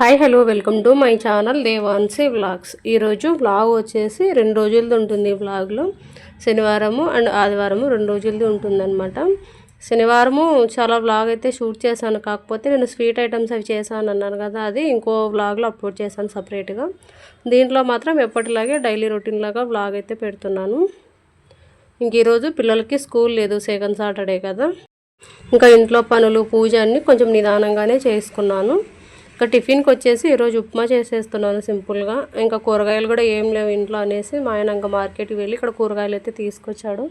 Hi hello welcome to my channel Devansi vlogs. ఈరోజు vlog వచ్చేసి రెండు రోజులది ఉంటుంది వ్లాగ్లో. శనివారము అండ్ ఆదివారము రెండు రోజులది ఉంటుందన్నమాట. శనివారము చాలా వ్లాగ్ అయితే షూట్ చేశాను. కాకపోతే నేను స్వీట్ ఐటమ్స్ అవి చేశాను అన్నాను కదా అది ఇంకో వ్లాగ్లో అప్లోడ్ చేశాను సపరేట్గా. దీంట్లో మాత్రం ఎప్పటిలాగే డైలీ రొటీన్ లాగా వ్లాగ్ అయితే పెడుతున్నాను. ఇంక ఈరోజు పిల్లలకి స్కూల్ లేదు సెకండ్ సాటర్డే కదా. ఇంకా ఇంట్లో పనులు పూజ అన్నీ కొంచెం నిదానంగానే చేసుకున్నాను. ఇంకా టిఫిన్కి వచ్చేసి ఈరోజు ఉప్మా చేసేస్తున్నాను సింపుల్గా. ఇంకా కూరగాయలు కూడా ఏం లేవు ఇంట్లో అనేసి మా ఆయన ఇంకా మార్కెట్కి వెళ్ళి ఇక్కడ కూరగాయలు అయితే తీసుకొచ్చాడు.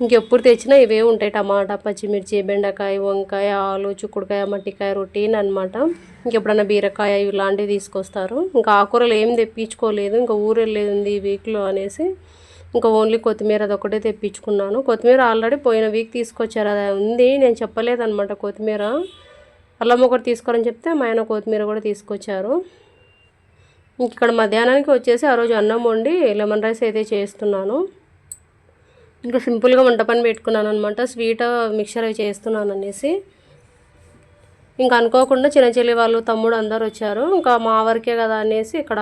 ఇంకెప్పుడు తెచ్చినా ఇవే ఉంటాయి. టమాటా పచ్చిమిర్చి బెండకాయ వంకాయ ఆలు చిక్కుడుకాయ మట్టికాయ రొటీన్ అనమాట ఇంకెప్పుడన్నా బీరకాయ ఇలాంటివి తీసుకొస్తారు. ఇంకా ఆకుకూరలు ఏం తెప్పించుకోలేదు. ఇంకా ఊరు వెళ్ళేది ఈ వీక్లో అనేసి ఇంకా ఓన్లీ కొత్తిమీర అదొకటే తెప్పించుకున్నాను. కొత్తిమీర ఆల్రెడీ పోయిన వీక్ తీసుకొచ్చారు. అది ఉంది. నేను చెప్పలేదన్నమాట కొత్తిమీర. అల్లం ఒకటి తీసుకోవాలని చెప్తే మా ఆయన కొత్తిమీర కూడా తీసుకొచ్చారు. ఇక్కడ మధ్యాహ్నానికి వచ్చేసి ఆ రోజు అన్నం వండి లెమన్ రైస్ అయితే చేస్తున్నాను. ఇంకా సింపుల్గా వంట పని పెట్టుకున్నాను అనమాట స్వీట్ మిక్చర్ అవి చేస్తున్నాను అనేసి. ఇంకా అనుకోకుండా చిన్న చెల్లి వాళ్ళు తమ్ముడు అందరు వచ్చారు. ఇంకా మా వరకే కదా అనేసి ఇక్కడ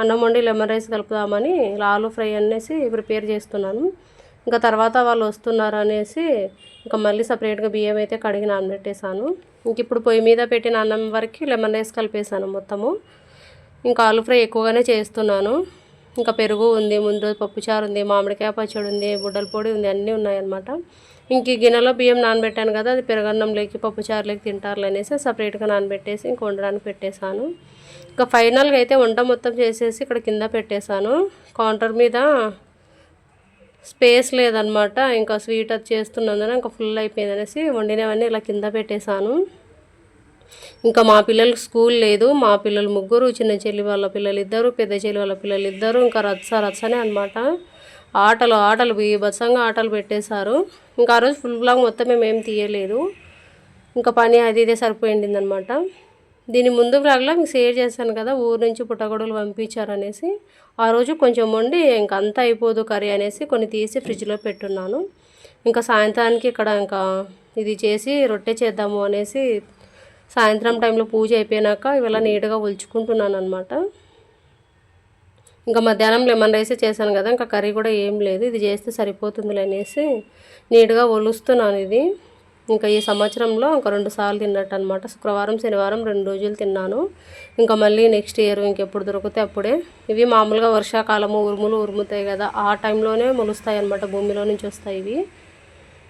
అన్నం వండి లెమన్ రైస్ కలుపుదామని ఆలు ఫ్రై అనేసి ప్రిపేర్ చేస్తున్నాను. ఇంకా తర్వాత వాళ్ళు వస్తున్నారు అనేసి ఇంకా మళ్ళీ సపరేట్గా బియ్యం అయితే కడిగి నానబెట్టేశాను ఇంక ఇప్పుడు పొయ్యి మీద పెట్టిన అన్నం వరకు లెమన్ రైస్ కలిపేసాను మొత్తము. ఇంకా ఆలు ఫ్రై ఎక్కువగానే చేస్తున్నాను. ఇంకా పెరుగు ఉంది ముందు రోజు పప్పుచారు ఉంది మామిడికాయ పచ్చడి ఉంది బుడ్డల పొడి ఉంది అన్నీ ఉన్నాయన్నమాట. ఇంక గిన్నెలో బియ్యం నానబెట్టాను కదా అది పెరగన్నం లేకి పప్పుచారులోకి తింటారులు అనేసి సపరేట్గా నానబెట్టేసి ఇంక వండడానికి పెట్టేశాను. ఇంకా ఫైనల్గా అయితే వంట మొత్తం చేసేసి ఇక్కడ కింద పెట్టేశాను. కౌంటర్ మీద స్పేస్ లేదనమాట ఇంకా స్వీట్ అది చేస్తున్నందున ఇంకా ఫుల్ అయిపోయింది అనేసి వండినవన్నీ ఇలా కింద పెట్టేశాను. ఇంకా మా పిల్లలకు స్కూల్ లేదు. మా పిల్లలు ముగ్గురు చిన్న చెల్లి వాళ్ళ పిల్లలు ఇద్దరు పెద్ద చెల్లి వాళ్ళ పిల్లలు ఇద్దరు ఇంకా రచ్చ రచ్చనే అనమాట ఆటలు ఆటలు బీభత్సంగా ఆటలు పెట్టేశారు. ఇంకా ఆ రోజు ఫుల్ బ్లాగ్ మొత్తం మేము ఏం తీయలేదు. ఇంకా పని అది ఇదే సరిపోయిందనమాట దీని ముందు బ్లాగ్లో మీకు షేర్ చేశాను కదా ఊరు నుంచి పుట్టగొడుగులు పంపించారనేసి. ఆ రోజు కొంచెం వండి ఇంక అంతా అయిపోదు కర్రీ అనేసి కొన్ని తీసి ఫ్రిడ్జ్లో పెట్టున్నాను. ఇంకా సాయంత్రానికి ఇక్కడ ఇంకా ఇది చేసి రొట్టె చేద్దాము అనేసి సాయంత్రం టైంలో పూజ అయిపోయినాక ఇవాళ నీట్గా ఒలుచుకుంటున్నాను అనమాట ఇంకా మధ్యాహ్నం లెమన్ రైస్ చేశాను కదా ఇంకా కర్రీ కూడా ఏం లేదు. ఇది చేస్తే సరిపోతుందిలే అనేసి నీట్గా ఒలుస్తున్నాను ఇది. ఇంకా ఈ సంవత్సరంలో ఇంకా రెండు సార్లు తిన్నట్టు అనమాట శుక్రవారం శనివారం రెండు రోజులు తిన్నాను. ఇంకా మళ్ళీ నెక్స్ట్ ఇయర్ ఇంకెప్పుడు దొరికితే అప్పుడే. ఇవి మామూలుగా వర్షాకాలము ఉరుములు ఉరుముతాయి కదా ఆ టైంలోనే మొలుస్తాయి అనమాట భూమిలో నుంచి వస్తాయి ఇవి.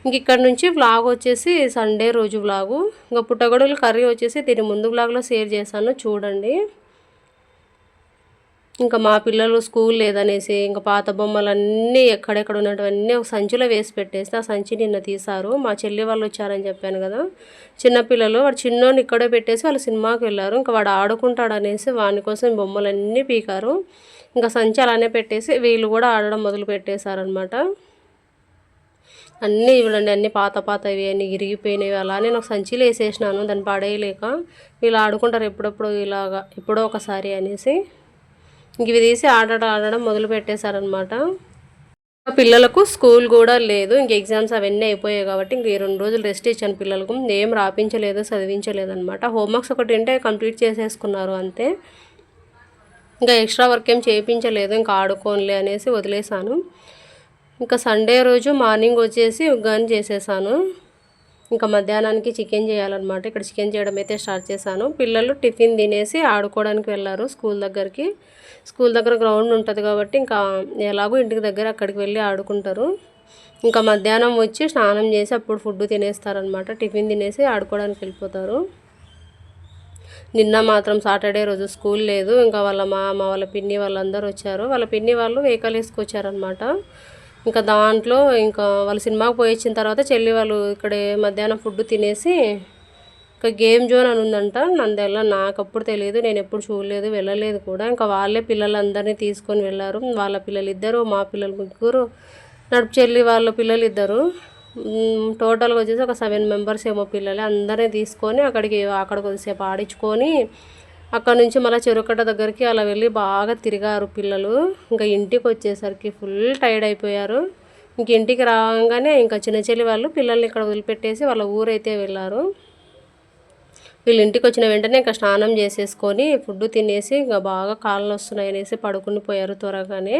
ఇంక ఇక్కడ నుంచి వ్లాగ్ వచ్చేసి సండే రోజు వ్లాగు ఇంకా పుట్టగొడుగులు కర్రీ వచ్చేసి దీని ముందు వ్లాగ్లో షేర్ చేశాను చూడండి. ఇంకా మా పిల్లలు స్కూల్ లేదనేసి ఇంకా పాత బొమ్మలన్నీ ఎక్కడెక్కడ ఉన్నటువన్నీ ఒక సంచిలో వేసి పెట్టేసి ఆ సంచి నిన్న తీశారు. మా చెల్లి వాళ్ళు వచ్చారని చెప్పాను కదా. చిన్నపిల్లలు వాడు చిన్నోని ఇక్కడే పెట్టేసి వాళ్ళు సినిమాకి వెళ్ళారు. ఇంకా వాడు ఆడుకుంటాడు అనేసి వాని కోసం బొమ్మలన్నీ పీకారు. ఇంకా సంచి అలానే పెట్టేసి వీళ్ళు కూడా ఆడడం మొదలు పెట్టేశారనమాట అన్నీ ఇవ్వండి అన్నీ పాత పాతవి అన్నీ ఇరిగిపోయినవి. అలానే ఒక సంచిలో వేసేసినాను దాన్ని పడేయలేక. వీళ్ళు ఆడుకుంటారు ఎప్పుడప్పుడు ఇలాగా ఎప్పుడో ఒకసారి అనేసి. ఇవి తీసి ఆడడం ఆడడం మొదలు పెట్టేశారనమాట పిల్లలకు స్కూల్ కూడా లేదు. ఇంక ఎగ్జామ్స్ అవన్నీ అయిపోయాయి కాబట్టి ఇంక ఈ రెండు రోజులు రెస్ట్ ఇచ్చాను పిల్లలకు. ఏం రాపించలేదు చదివించలేదు అనమాట హోంవర్క్స్ ఒకటి ఉంటే కంప్లీట్ చేసేసుకున్నారు అంతే. ఇంకా ఎక్స్ట్రా వర్క్ ఏం చేయించలేదు ఇంకా ఆడుకోనిలే అనేసి వదిలేశాను. ఇంకా సండే రోజు మార్నింగ్ వచ్చేసి ఉగ్గాని చేసేసాను ఇంకా మధ్యాహ్నానికి చికెన్ చేయాలన్నమాట. ఇక్కడ చికెన్ చేయడం అయితే స్టార్ట్ చేశాను. పిల్లలు టిఫిన్ తినేసి ఆడుకోవడానికి వెళ్ళారు స్కూల్ దగ్గరికి. స్కూల్ దగ్గర గ్రౌండ్ ఉంటుంది కాబట్టి ఇంకా ఎలాగో ఇంటికి దగ్గర అక్కడికి వెళ్ళి ఆడుకుంటారు. ఇంకా మధ్యాహ్నం వచ్చి స్నానం చేసి అప్పుడు ఫుడ్ తినేస్తారనమాట టిఫిన్ తినేసి ఆడుకోవడానికి వెళ్ళిపోతారు. నిన్న మాత్రం సాటర్డే రోజు స్కూల్ లేదు. ఇంకా వాళ్ళ మామ వాళ్ళ పిన్ని వాళ్ళందరూ వచ్చారు. వాళ్ళ పిన్ని వాళ్ళు వెహికల్ వేసుకొచ్చారనమాట ఇంకా దాంట్లో ఇంకా వాళ్ళు సినిమాకి పోయి వచ్చిన తర్వాత చెల్లి వాళ్ళు ఇక్కడే మధ్యాహ్నం ఫుడ్ తినేసి ఇంకా గేమ్ జోన్ అని ఉందంట. నందెల్ల నాకు అప్పుడు తెలియదు నేను ఎప్పుడు చూడలేదు వెళ్ళలేదు కూడా. ఇంకా వాళ్ళే పిల్లలందరినీ తీసుకొని వెళ్ళారు. వాళ్ళ పిల్లలు ఇద్దరు మా పిల్లలు ముగ్గురు నడుపు చెల్లి వాళ్ళ పిల్లలు ఇద్దరు టోటల్గా వచ్చేసి ఒక సెవెన్ మెంబర్స్ ఏమో పిల్లలే. అందరినీ తీసుకొని అక్కడికి అక్కడ కొద్దిసేపు ఆడించుకొని అక్కడ నుంచి మళ్ళీ చెరుకట్ట దగ్గరికి అలా వెళ్ళి బాగా తిరిగారు పిల్లలు. ఇంకా ఇంటికి వచ్చేసరికి ఫుల్ టైర్డ్ అయిపోయారు. ఇంక ఇంటికి రాగానే ఇంకా చిన్న చెల్లి వాళ్ళు పిల్లల్ని ఇక్కడ వదిలిపెట్టేసి వాళ్ళ ఊరైతే వెళ్ళారు. వీళ్ళు ఇంటికి వచ్చిన వెంటనే ఇంకా స్నానం చేసేసుకొని ఫుడ్ తినేసి ఇంకా బాగా కాళ్ళు వస్తున్నాయి అనేసి పడుకుని పోయారు త్వరగానే.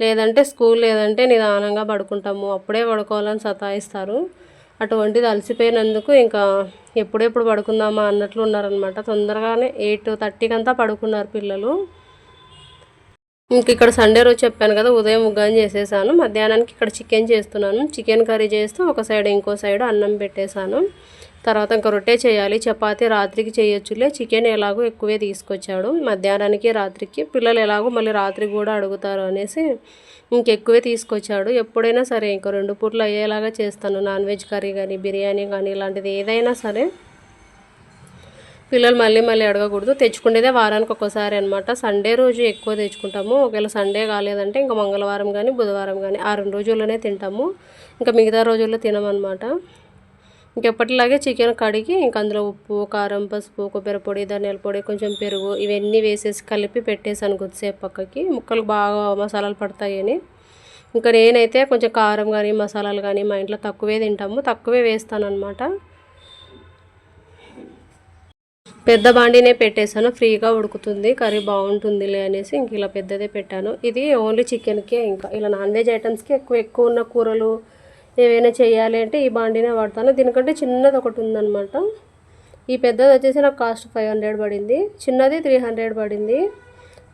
లేదంటే స్కూల్ లేదంటే నిదానంగా పడుకుంటాము. అప్పుడే పడుకోవాలని సతాయిస్తారు. అటువంటిది అలసిపోయినందుకు ఇంకా ఎప్పుడెప్పుడు పడుకుందామా అన్నట్లు ఉన్నారనమాట తొందరగానే ఎయిట్ థర్టీకి అంతా పడుకున్నారు పిల్లలు. ఇంక ఇక్కడ సండే రోజు చెప్పాను కదా ఉదయం ఉగ్గాని చేసేసాను. మధ్యాహ్నానికి ఇక్కడ చికెన్ చేస్తున్నాను. చికెన్ కర్రీ చేస్తూ ఒక సైడ్ ఇంకో సైడ్ అన్నం పెట్టేశాను. తర్వాత ఇంకా రొట్టె చేయాలి. చపాతి రాత్రికి చేయొచ్చులే. చికెన్ ఎలాగో ఎక్కువే తీసుకొచ్చాడు. మధ్యాహ్నానికి రాత్రికి. పిల్లలు ఎలాగో మళ్ళీ రాత్రి కూడా అడుగుతారు అనేసి ఇంకెక్కువే తీసుకొచ్చాడు. ఎప్పుడైనా సరే ఇంకా రెండు పూట్లు అయ్యేలాగా చేస్తాను. నాన్ వెజ్ కర్రీ కానీ బిర్యానీ కానీ ఇలాంటిది ఏదైనా సరే పిల్లలు మళ్ళీ మళ్ళీ అడగకూడదు. తెచ్చుకునేదే వారానికి ఒక్కసారి అనమాట సండే రోజు ఎక్కువ తెచ్చుకుంటాము. ఒకవేళ సండే కాలేదంటే ఇంకా మంగళవారం కానీ బుధవారం కానీ ఆ రెండు రోజుల్లోనే తింటాము. ఇంకా మిగతా రోజుల్లో తినమనమాట ఇంకెప్పటిలాగే చికెన్ కడిగి ఇంక అందులో ఉప్పు కారం పసుపు కొబ్బరి పొడి ధనియాల పొడి కొంచెం పెరుగు ఇవన్నీ వేసేసి కలిపి పెట్టేసాను కొద్దిసేపు పక్కకి. ముక్కలు బాగా మసాలాలు పడతాయని. ఇంకా నేనైతే కొంచెం కారం కానీ మసాలాలు కానీ మా ఇంట్లో తక్కువే తింటాము. తక్కువే వేస్తాను అనమాట పెద్ద బాండీనే పెట్టేశాను. ఫ్రీగా ఉడుకుతుంది. కర్రీ బాగుంటుందిలే అనేసి ఇంక ఇలా పెద్దదే పెట్టాను. ఇది ఓన్లీ చికెన్కే ఇంకా. ఇలా నాన్ వెజ్ ఐటమ్స్కి ఎక్కువ ఎక్కువ ఉన్న కూరలు ఏవైనా చేయాలి అంటే ఈ బాండీనే వాడతాను. దీనికంటే చిన్నది ఒకటి ఉందన్నమాట. ఈ పెద్దది వచ్చేసి నాకు కాస్ట్ ఫైవ్ హండ్రెడ్ పడింది. చిన్నది త్రీ హండ్రెడ్ పడింది.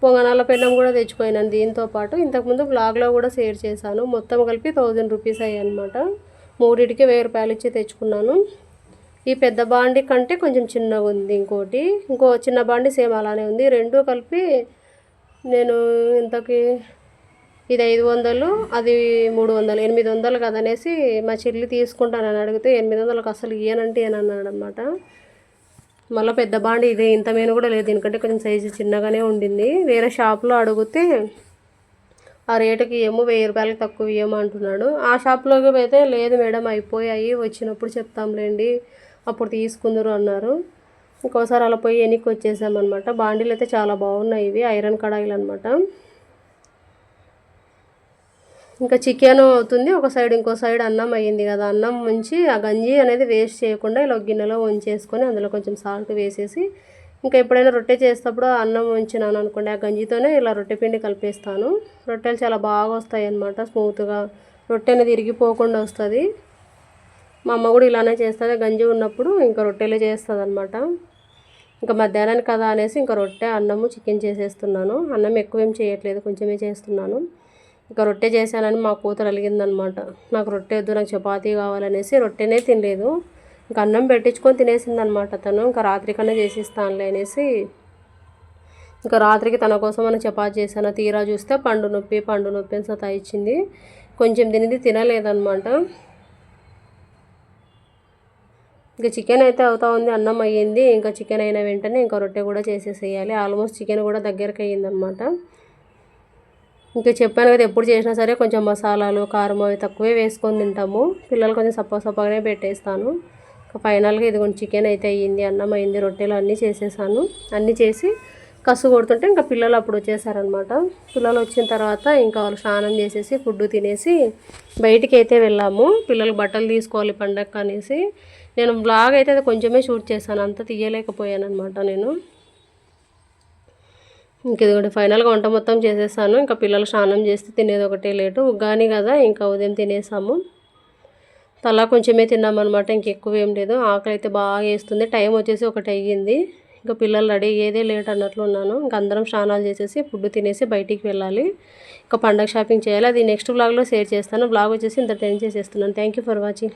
పొంగనాల పెన్నం కూడా తెచ్చిపోయినాను దీంతో పాటు. ఇంతకుముందు బ్లాగ్లో కూడా షేర్ చేశాను. మొత్తం కలిపి థౌజండ్ రూపీస్ అయ్యాయి అనమాట మూడింటికి వెయ్యి రూపాయలు ఇచ్చి తెచ్చుకున్నాను. ఈ పెద్ద బాండి కంటే కొంచెం చిన్నగా ఉంది ఇంకోటి. ఇంకో చిన్న బాండి సేమ్ అలానే ఉంది. రెండు కలిపి నేను ఇంతకి ఇది ఐదు వందలు అది మూడు వందలు ఎనిమిది వందలు కదనేసి మా చెల్లి తీసుకుంటానని అడిగితే ఎనిమిది వందలకు అసలు ఇయ్యనంటే అని అన్నాడు అనమాట మళ్ళీ పెద్ద బాండి ఇది ఇంత మీద కూడా లేదు. దీనికంటే కొంచెం సైజు చిన్నగానే ఉండింది. వేరే షాప్లో అడిగితే ఆ రేటుకి ఏమో వెయ్యి రూపాయలకి తక్కువ ఇవ్వమంటున్నాడు ఆ షాప్లోకి అయితే లేదు మేడం అయిపోయాయి వచ్చినప్పుడు చెప్తాంలేండి. అప్పుడు తీసుకుందరు అన్నారు. ఇంకోసారి అలా పోయి ఎన్నికి వచ్చేసామన్నమాట బాండీలు అయితే చాలా బాగున్నాయి ఇవి ఐరన్ కడాయిలు అనమాట ఇంకా చికెన్ అవుతుంది ఒక సైడ్ ఇంకో సైడ్ అన్నం అయ్యింది కదా. అన్నం ఉంచి ఆ గంజి అనేది వేస్ట్ చేయకుండా ఇలా గిన్నెలో ఉంచేసుకొని అందులో కొంచెం సాల్ట్ వేసేసి ఇంకా ఎప్పుడైనా రొట్టె చేసేటప్పుడు అన్నం ఉంచినాను అనుకోండి ఆ గంజితోనే ఇలా రొట్టె పిండి కలిపేస్తాను. రొట్టెలు చాలా బాగా వస్తాయి అన్నమాట స్మూత్గా. రొట్టె అనేది ఇరిగిపోకుండా వస్తుంది. మా అమ్మ కూడా ఇలానే చేస్తుంది. గంజి ఉన్నప్పుడు ఇంకా రొట్టెలే చేస్తుంది అనమాట ఇంకా మధ్యాహ్నానికి కదా అనేసి ఇంకా రొట్టె అన్నము చికెన్ చేసేస్తున్నాను. అన్నం ఎక్కువేం చేయట్లేదు కొంచెమే చేస్తున్నాను. ఇంకా రొట్టె చేశానని మా కూతురు అలిగిందనమాట నాకు రొట్టె వద్దు నాకు చపాతీ కావాలనేసి రొట్టెనే తినలేదు. ఇంకా అన్నం పెట్టించుకొని తినేసిందనమాట తను. ఇంకా రాత్రికన్నా చేసిస్తానులే అనేసి. ఇంకా రాత్రికి తన కోసం అని చపాతి చేశాను తీరా చూస్తే పండు నొప్పి పండు నొప్పి అని సతా ఇచ్చింది కొంచెం తినేది తినలేదనమాట ఇంకా చికెన్ అయితే అవుతా ఉంది అన్నం అయ్యింది. ఇంకా చికెన్ అయిన వెంటనే ఇంకా రొట్టె కూడా చేసేసేయాలి. ఆల్మోస్ట్ చికెన్ కూడా దగ్గరికి అయ్యిందనమాట ఇంకా చెప్పాను కదా ఎప్పుడు చేసినా సరే కొంచెం మసాలాలు కారం అవి తక్కువే వేసుకొని తింటాము. పిల్లలు కొంచెం సప్ప సప్పగానే పెట్టేస్తాను. ఫైనల్గా ఇది కొంచెం చికెన్ అయితే అయ్యింది అన్నం అయింది రొట్టెలు అన్నీ చేసేసాను. అన్నీ చేసి కసు కొడుతుంటే ఇంకా పిల్లలు అప్పుడు వచ్చేసారనమాట. పిల్లలు వచ్చిన తర్వాత ఇంకా వాళ్ళు స్నానం చేసేసి ఫుడ్ తినేసి బయటికి అయితే వెళ్ళాము. పిల్లలు బట్టలు తీసుకోవాలి పండగ అనేసి. నేను బ్లాగ్ అయితే కొంచెమే షూట్ చేశాను. అంత తీయలేకపోయాను అనమాట నేను. ఇంక ఫైనల్గా వంట మొత్తం చేసేసాను. ఇంకా పిల్లలు స్నానం చేస్తే తినేది ఒకటే లేటు. ఉగ్గాని కదా ఇంకా ఉదయం తినేసాము. తలా కొంచెమే తిన్నామన్నమాట ఇంకెక్కువ ఏం లేదు. ఆకలి అయితే బాగా వేస్తుంది. టైం వచ్చేసి ఒకటి అయ్యింది ఇంకా పిల్లలు రెడీ అయ్యేదే లేట్ అన్నట్లు ఉన్నాను. ఇంకా అందరం స్నానాలు చేసేసి ఫుడ్ తినేసి బయటికి వెళ్ళాలి. ఇంకా పండగ షాపింగ్ చేయాలి. అది నెక్స్ట్ బ్లాగ్లో షేర్ చేస్తాను. బ్లాగ్ వచ్చేసి ఇంత టెన్ చేసేస్తున్నాను. Thank you for watching